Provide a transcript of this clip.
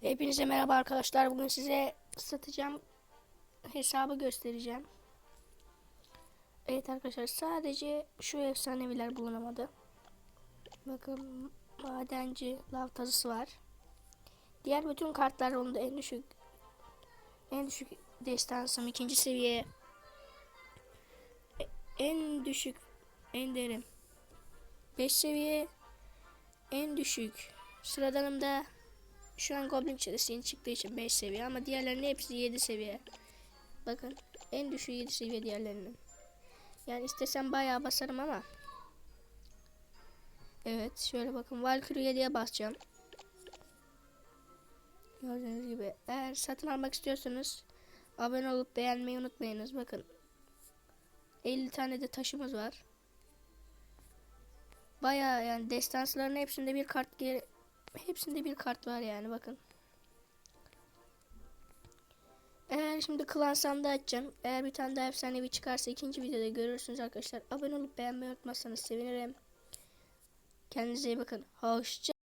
Hepinize merhaba arkadaşlar. Bugün size satacağım hesabı göstereceğim. Evet arkadaşlar sadece şu efsaneviler bulunamadı. Bakın madenci lav tazısı var. Diğer bütün kartlar onda en düşük en düşük destansım ikinci seviye E- en düşük enderim 5 seviye en düşük sıradanımda şu an Goblin çetesi yeni çıktığı için 5 seviye ama diğerlerinin hepsi 7 seviye. Bakın en düşüğü 7 seviye diğerlerinin. Yani istesem bayağı basarım ama. Evet şöyle bakın Valkyrie 7'ye basacağım. Gördüğünüz gibi eğer satın almak istiyorsanız abone olup beğenmeyi unutmayınız. Bakın 50 tane de taşımız var. Bayağı yani destansların hepsinde bir kart geri hepsinde bir kart var yani bakın. Eğer şimdi klan sandığı açacağım. Eğer bir tane daha efsanevi çıkarsa ikinci videoda görürsünüz arkadaşlar. Abone olup beğenmeyi unutmazsanız sevinirim. Kendinize iyi bakın. Hoşça